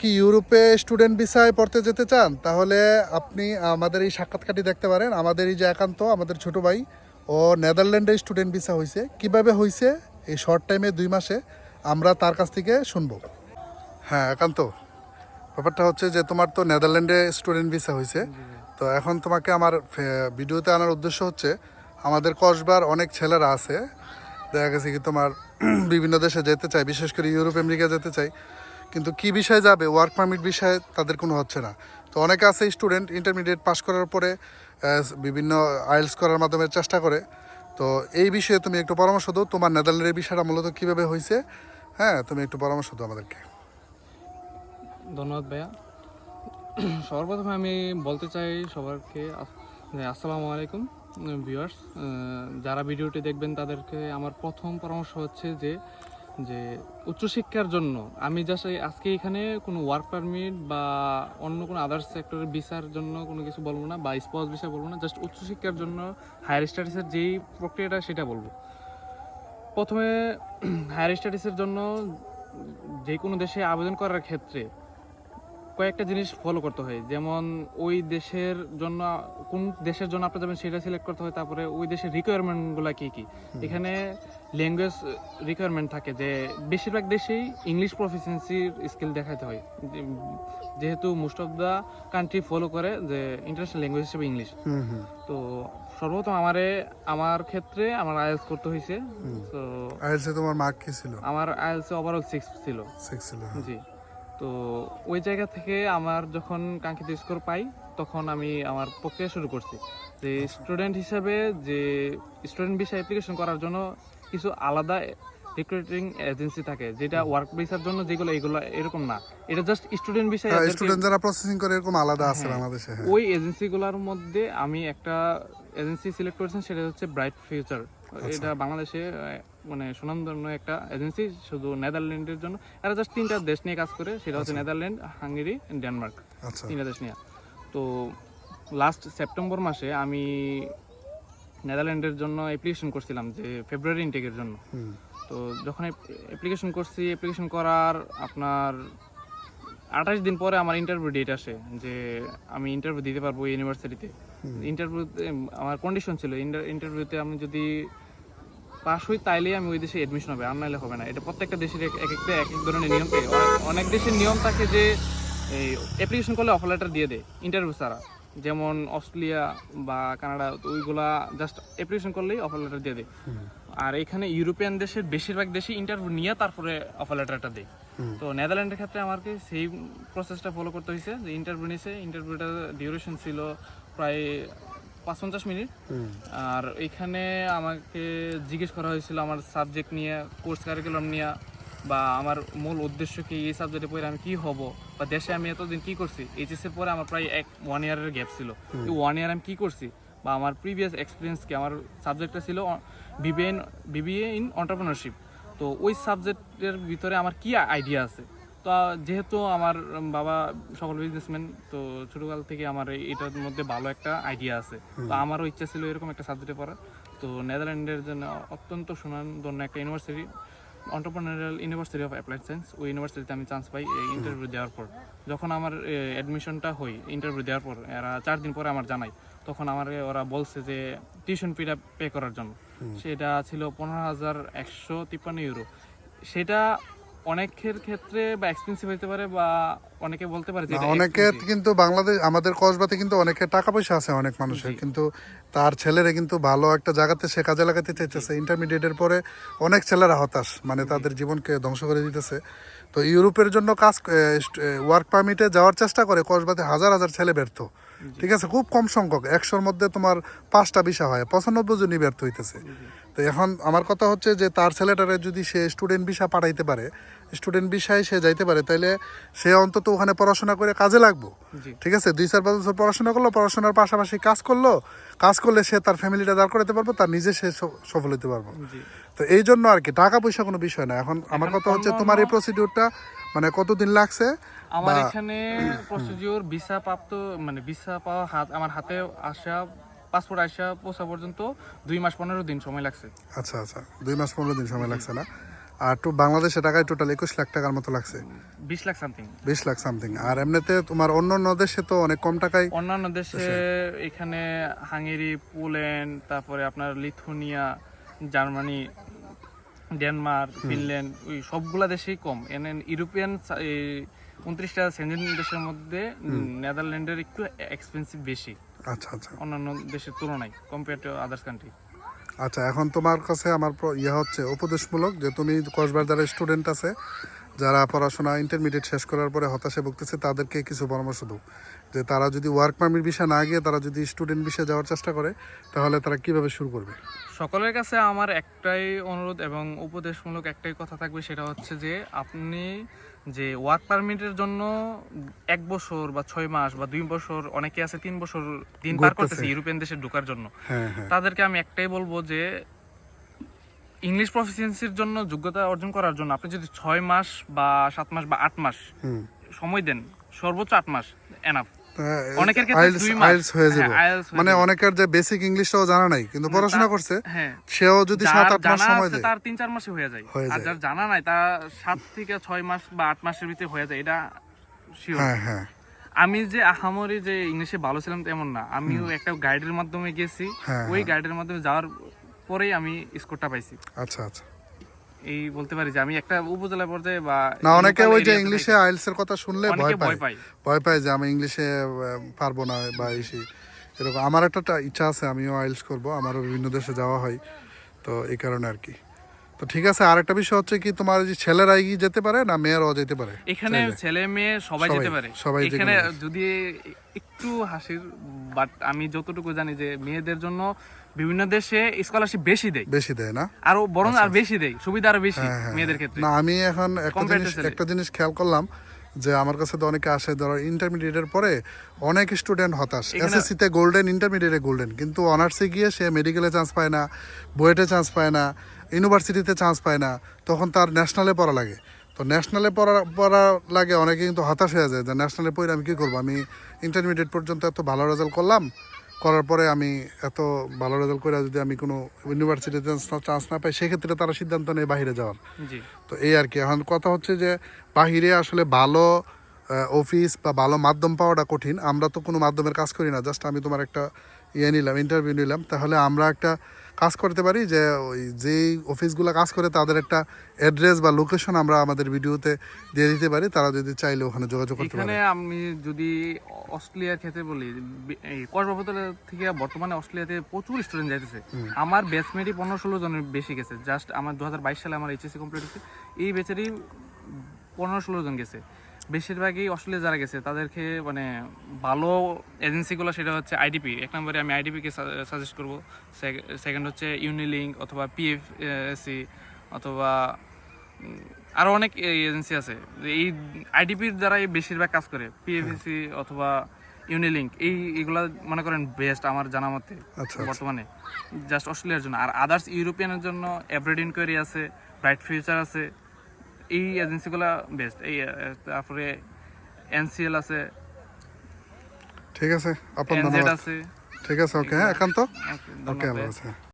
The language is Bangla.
কি ইউরোপে স্টুডেন্ট ভিসায় পড়তে যেতে চান? তাহলে আপনি আমাদের এই সাক্ষাৎকারটি দেখতে পারেন। আমাদের এই যে একান্ত আমাদের ছোট ভাই ও নেদারল্যান্ডে স্টুডেন্ট ভিসা হয়েছে কীভাবে হয়েছে এই শর্ট টাইমে দুই মাসে আমরা তার কাছ থেকে শুনব। হ্যাঁ একান্ত। ব্যাপারটা হচ্ছে যে তোমার তো নেদারল্যান্ডে স্টুডেন্ট ভিসা হয়েছে তো এখন তোমাকে আমার ভিডিওতে আনার উদ্দেশ্য হচ্ছে আমাদের কসবার অনেক ছেলেরা আছে। দেখা গেছে কি তোমার বিভিন্ন দেশে যেতে চাই বিশেষ করে ইউরোপ আমেরিকা যেতে চায়। কিন্তু কি বিষয়ে যাবে ওয়ার্ক পারমিট বিষয়ে তাদের কোনো হচ্ছে না। তো অনেকে আছে স্টুডেন্ট ইন্টারমিডিয়েট পাস করার পরে বিভিন্ন আইএলস করার মাধ্যমে চেষ্টা করে। তো এই বিষয়ে তুমি একটু পরামর্শ দাও, তোমার নেদারল্যান্ডের বিষয়টা মূলত কীভাবে হয়েছে হ্যাঁ তুমি একটু পরামর্শ দাও আমাদেরকে। ধন্যবাদ ভাইয়া। সর্বপ্রথমে আমি বলতে চাই সবারকে যে আসসালামু আলাইকুম ভিউয়ার্স যারা ভিডিওটি দেখবেন তাদেরকে আমার প্রথম পরামর্শ হচ্ছে যে যে উচ্চশিক্ষার জন্য আমি জাস্ট আজকে এখানে কোনো ওয়ার্ক পারমিট বা অন্য কোনো আদার্স সেক্টরের ভিসার জন্য কোনো কিছু বলব না বা স্পজ ভিসা বলব না জাস্ট উচ্চশিক্ষার জন্য হায়ার স্টাডিসের যেই প্রক্রিয়াটা সেটা বলব। প্রথমে হায়ার স্টাডিজের জন্য যে কোনো দেশে আবেদন করার ক্ষেত্রে কয়েকটা জিনিস ফলো করতে হয়। যেমন ওই দেশের জন্য কোন দেশের জন্য আপনি যাবেন সেটা সিলেক্ট করতে হয়। তারপরে ওই দেশের রিকোয়ারমেন্টগুলো কী কী? এখানে ল্যাঙ্গুয়েজ রিকোয়ারমেন্ট থাকে যে বেশিরভাগ দেশেই ইংলিশ প্রফিসিয়েন্সির স্কিল দেখাতে হয়। যেহেতু most of the country follow করে যে ইন্টারন্যাশনাল ল্যাঙ্গুয়েজ হিসেবে ইংলিশ হুম হুম। তো সর্বপ্রথম আমারে আমার ক্ষেত্রে আমার আইএলস করতে হয়েছে তো আইএলসে তোমার মার্ক কি ছিল? আমার আইএলস ওভারঅল সিক্স ছিল। সিক্স ছিল জি। তো ওই জায়গা থেকে আমার যখন কাঙ্ক্ষিত স্কোর পাই তখন আমি আমার প্রক্রিয়া শুরু করছি। যে স্টুডেন্ট হিসাবে যে স্টুডেন্ট ভিসা অ্যাপ্লিকেশন করার জন্য কিছু আলাদা রিক্রুটিং এজেন্সি থাকে যেটা ওয়ার্ক ভিসার জন্য যেগুলো এগুলো এরকম না। এটা জাস্ট স্টুডেন্ট ভিসা স্টুডেন্ট যারা প্রসেসিং করে এরকম আলাদা আছে হ্যাঁ। বাংলাদেশে হ্যাঁ। ওই এজেন্সিগুলোর মধ্যে আমি একটা এজেন্সি সিলেক্ট করেছেন সেটা হচ্ছে ব্রাইট ফিউচার এটা বাংলাদেশে মানে সুনামধন্য একটা এজেন্সি শুধু নেদারল্যান্ডের জন্য। এরা জাস্ট তিনটা দেশ নিয়ে কাজ করে সেটা হচ্ছে নেদারল্যান্ড হাঙ্গেরি ডেনমার্ক আচ্ছা। তিনটা দেশ নিয়ে। তো লাস্ট সেপ্টেম্বর মাসে আমি নেদারল্যান্ডের জন্য অ্যাপ্লিকেশন করছিলাম যে ফেব্রুয়ারি ইনটেকের জন্য। তো যখন অ্যাপ্লিকেশন করছি অ্যাপ্লিকেশন করার আপনার আঠাশ দিন পরে আমার ইন্টারভিউ ডেট আসে যে আমি ইন্টারভিউ দিতে পারব ইউনিভার্সিটিতে ইন্টারভিউতে আমার কন্ডিশন ছিল ইন্টারভিউতে আমি যদি পাস হই তাইলেই আমি ওই দেশে এডমিশন হবে আর নাহলে হবে না। এটা প্রত্যেকটা দেশের এক এক একটা এক এক ধরনের নিয়ম থাকে। অনেক- দেশের নিয়ম থাকে যে এই অ্যাপ্লিকেশন করলে অফার লেটার দিয়ে দেয় ইন্টারভিউ ছাড়া। যেমন অস্ট্রেলিয়া বা কানাডা ওইগুলা জাস্ট অ্যাপ্লিকেশন করলেই অফার লেটার দিয়ে দেয়। আর এখানে ইউরোপিয়ান দেশের বেশিরভাগ দেশে ইন্টারভিউ নিয়ে তারপরে অফার লেটারটা দেয়। তো নেদারল্যান্ডের ক্ষেত্রে আমাকে সেই প্রসেসটা ফলো করতে হয়েছে যে ইন্টারভিউ নিয়েছে ইন্টারভিউটা ডিউরেশন ছিল প্রায় পাঁচ পঞ্চাশ মিনিট আর এখানে আমাকে জিজ্ঞেস করা হয়েছিল আমার সাবজেক্ট নিয়ে কোর্স কারিকুলাম নিয়ে বা আমার মূল উদ্দেশ্য কি এই সাবজেক্টে পড়ে আমি কি হব বা দেশে আমি এতদিন কি করছি? এইচএস এর পরে আমার প্রায় এক ওয়ান ইয়ারের গ্যাপ ছিল। এই ওয়ান ইয়ার আমি কি করছি? বা আমার প্রিভিয়াস এক্সপিরিয়েন্স কি? আমার সাবজেক্টটা ছিল বিবিএ বিবিএ ইন অন্টারপ্রিনারশিপ তো ওই সাবজেক্টের ভিতরে আমার কি আইডিয়া আছে? তো যেহেতু আমার বাবা সকল বিজনেসম্যান তো ছোটকাল থেকে আমার এটার মধ্যে ভালো একটা আইডিয়া আছে। তো আমারও ইচ্ছা ছিল এরকম একটা সাবজেক্টে পড়ার। তো নেদারল্যান্ডের জন্য অত্যন্ত সুনামধন্য একটা university entrepreneurial university of applied science ওই ইউনিভার্সিটিতে আমি চান্স পাই ইন্টারভিউ দেওয়ার পর। যখন আমার অ্যাডমিশনটা হই ইন্টারভিউ দেওয়ার পর এরা চার দিন পরে আমার জানাই তখন আমার ওরা বলছে যে টিউশন ফিটা পে করার জন্য। সেটা ছিল পনেরো হাজার একশো তিপ্পান্ন ইউরো সেটা অনেকের ক্ষেত্রে বা এক্সপেন্সিভ হতে পারে বা অনেকে বলতে পারে যে না, এটা অনেকের কিন্তু বাংলাদেশ আমাদের কসবাতে কিন্তু অনেকের টাকা পয়সা আছে অনেক মানুষের। কিন্তু তার ছেলেরা কিন্তু ভালো একটা জায়গাতে সে কাজে লাগাতে চাইতেছে। ইন্টারমিডিয়েটের পরে অনেক ছেলেরা হতাশ মানে তাদের জীবনকে ধ্বংস করে দিতেছে। তো ইউরোপের জন্য কাজ ওয়ার্ক পারমিটে যাওয়ার চেষ্টা করে কসবাতে হাজার হাজার ছেলে ব্যর্থ। ঠিক আছে খুব কম সংখ্যক একশোর মধ্যে তোমার পাঁচটা বিষয় হয় পঁচানব্বই জনই ব্যর্থ হইতেছে। তো এখন আমার কথা হচ্ছে যে তার ছেলেটারে যদি সে স্টুডেন্ট ভিসা পাঠাইতে পারে স্টুডেন্ট ভিসায় সে যাইতে পারে তাইলে সে অন্তত ওখানে পড়াশোনা করে কাজে লাগবো। ঠিক আছে দুই চার পাঁচ বছর পড়াশোনা করল পড়াশোনার পাশাপাশি কাজ করল কাজ করলে সে তার ফ্যামিলিটা দাঁড় করাতে পারব তার নিজে সে সফল হতে পারব। তো এই জন্য আর কি টাকা পয়সা কোনো বিষয় না। এখন আমার কথা হচ্ছে তোমার এই প্রসিডিউরটা মানে কতদিন লাগছে? আমার এখানে প্রসিডিওর ভিসা প্রাপ্ত মানে ভিসা পাওয়া হাত আমার হাতে আসা পাসপোর্ট আসা পৌঁছা পর্যন্ত দুই মাস পনেরো দিন সময় লাগছে। আচ্ছা আচ্ছা। দুই মাস পনেরো দিন সময় লাগছে না? আর তো বাংলাদেশে টাকায় টোটাল একুশ লাখ টাকার মতো লাগছে। বিশ লাখ সামথিং বিশ লাখ সামথিং আর এমনিতে তোমার অন্য অন্য দেশে তো অনেক কম টাকায় অন্যান্য দেশে এখানে হাঙ্গেরি পোল্যান্ড তারপরে আপনার লিথুনিয়া জার্মানি ডেনমার্ক ফিনল্যান্ড ওই সবগুলা দেশেই কম। এন ইউরোপিয়ান উনত্রিশটা সেঞ্জেন দেশের মধ্যে নেদারল্যান্ডের একটু এক্সপেন্সিভ বেশি। আচ্ছা আচ্ছা। অন্যান্য দেশের তুলনায় কম্পেয়ার টু আদার্স কান্ট্রি আচ্ছা এখন তোমার কাছে আমার ইয়ে হচ্ছে উপদেশমূলক যে তুমি কক্সবাজারের স্টুডেন্ট আছে যারা পড়াশোনা ইন্টারমিডিয়েট শেষ করার পরে হতাশে ভুগতেছে তাদেরকে কিছু পরামর্শ দাও। যে তারা যদি ওয়ার্ক পারমিট বিষয় না গিয়ে তারা যদি স্টুডেন্ট বিষয়ে যাওয়ার চেষ্টা করে তাহলে তারা কীভাবে শুরু করবে? সকলের কাছে আমার একটাই অনুরোধ এবং উপদেশমূলক একটাই কথা থাকবে সেটা হচ্ছে যে আপনি যে ওয়ার্ক পারমিটের জন্য এক বছর বা ছয় মাস বা দুই বছর অনেকে আছে তিন বছর দিন পার। করতেছে ইউরোপিয়ান দেশে ঢোকার জন্য। হ্যাঁ হ্যাঁ। তাদেরকে আমি একটাই বলব যে ইংলিশ প্রফিসিয়েন্সির জন্য যোগ্যতা অর্জন করার জন্য আপনি যদি ছয় মাস বা সাত মাস বা আট মাস সময় দেন সর্বোচ্চ আট মাস এনাফ হ্যাঁ, অনেকের ক্ষেত্রে দুই মাস। যাবে। IELTS মানে অনেকের যে বেসিক ইংলিশটাও জানা নাই কিন্তু পড়াশোনা করছে হ্যাঁ। সেও যদি সাত যার আট মাস সময় দেয়। তার তিন চার মাসে হয়ে যায়। আর যার জানা নাই তা থেকে মাস বা মাসের ভিতরে হয়ে যায় এটা শিওর হ্যাঁ হ্যাঁ। আমি যে আহামরি যে ইংলিশে ভালো ছিলাম তেমন না আমিও একটা গাইডের মাধ্যমে গেছি। ওই গাইডের মাধ্যমে যাওয়ার পরেই আমি স্কোরটা পাইছি। আচ্ছা আচ্ছা। এই বলতে পারি যে আমি একটা উপজেলা পর্যায়ে বা না অনেকে ওই যে ইংলিশে আইএলএস এর কথা শুনলে ভয় পায়। ভয় পায় যে আমি ইংলিশে পারব না বা এই এরকম আমার একটা ইচ্ছা আছে আমিও আইলস করব আমারও বিভিন্ন দেশে যাওয়া হয় তো এই কারণে আর কি। তো ঠিক আছে আর একটা বিষয় হচ্ছে কি তোমার যে ছেলেরাই যেতে পারে না মেয়েরাও যেতে পারে? এখানে ছেলে মেয়ে সবাই যেতে পারে। সবাই এখানে যদি একটু হাসির বাট আমি যতটুকু জানি যে মেয়েদের জন্য বিভিন্ন দেশে স্কলারশিপ বেশি দেয়। বেশি দেয় না? আরও বরং আর বেশি দেয় সুবিধা আরও বেশি আচ্ছা। হ্যাঁ, হ্যাঁ, মেয়েদের ক্ষেত্রে। না আমি এখন একটা জিনিস একটা জিনিস খেয়াল করলাম যে আমার কাছে তো অনেকে আসে ধরো ইন্টারমিডিয়েটের পরে অনেক স্টুডেন্ট হতাশ। এসএসসিতে গোল্ডেন ইন্টারমিডিয়েটে গোল্ডেন কিন্তু অনার্সে গিয়ে সে মেডিকেলে চান্স পায় না বুয়েটে চান্স পায় না। ইউনিভার্সিটিতে চান্স পায় না তখন তার ন্যাশনালে পড়া লাগে। তো ন্যাশনালে পড়া পড়া লাগে অনেকে কিন্তু হতাশ হয়ে যায় যে ন্যাশনালে পড়ে আমি কী করব? আমি ইন্টারমিডিয়েট পর্যন্ত এত ভালো রেজাল্ট করলাম করার পরে আমি এত ভালো রেজাল্ট করে যদি আমি কোনো ইউনিভার্সিটিতে চান্স না পাই সেক্ষেত্রে তারা সিদ্ধান্ত নেয় বাইরে যাওয়ার। তো এই আর কি। এখন কথা হচ্ছে যে বাহিরে আসলে ভালো অফিস বা ভালো মাধ্যম পাওয়াটা কঠিন। আমরা তো কোনো মাধ্যমের কাজ করি না জাস্ট আমি তোমার একটা ইয়ে নিলাম ইন্টারভিউ নিলাম। তাহলে আমরা একটা কাজ করতে পারি যে ওই যেই অফিসগুলো কাজ করে তাদের একটা অ্যাড্রেস বা লোকেশন আমরা আমাদের ভিডিওতে দিয়ে দিতে পারি। তারা যদি চাইলে ওখানে যোগাযোগ করতে এখানে পারে। আমি যদি অস্ট্রেলিয়ার ক্ষেত্রে বলি কক্সবাজার থেকে বর্তমানে অস্ট্রেলিয়াতে প্রচুর স্টুডেন্ট যাইতেছে। আমার ব্যাচমেটই পনেরো ষোলো জনের বেশি গেছে। জাস্ট আমার দু হাজার বাইশ সালে আমার এইচএসসি কমপ্লিট হয়েছে। এই ব্যাচেরই পনেরো ষোলো জন গেছে। বেশিরভাগই অস্ট্রেলিয়া যারা গেছে তাদেরকে মানে ভালো এজেন্সিগুলো সেটা হচ্ছে আইডিপি এক নম্বরে আমি আইডিপিকে সাজেস্ট করব। সেকেন্ড হচ্ছে ইউনিলিঙ্ক অথবা পিএফসি অথবা উম, আরও অনেক এজেন্সি আছে। যে এই আইডিপির দ্বারাই বেশিরভাগ কাজ করে পিএফসি অথবা ইউনিলিঙ্ক এই এগুলা মনে করেন বেস্ট আমার জানা মতে আচ্ছা বর্তমানে। জাস্ট অস্ট্রেলিয়ার জন্য। আর আদার্স ইউরোপিয়ানের জন্য অ্যাব্রেড ইনকোয়ারি আছে ব্রাইট ফিউচার আছে। এই এজেন্সিগুলো বেস্ট এই তারপরে এনসিএল আছে। ঠিক আছে আপনার আছে। ঠিক আছে ওকে হ্যাঁ একান্ত। ওকে। আল্লাহ।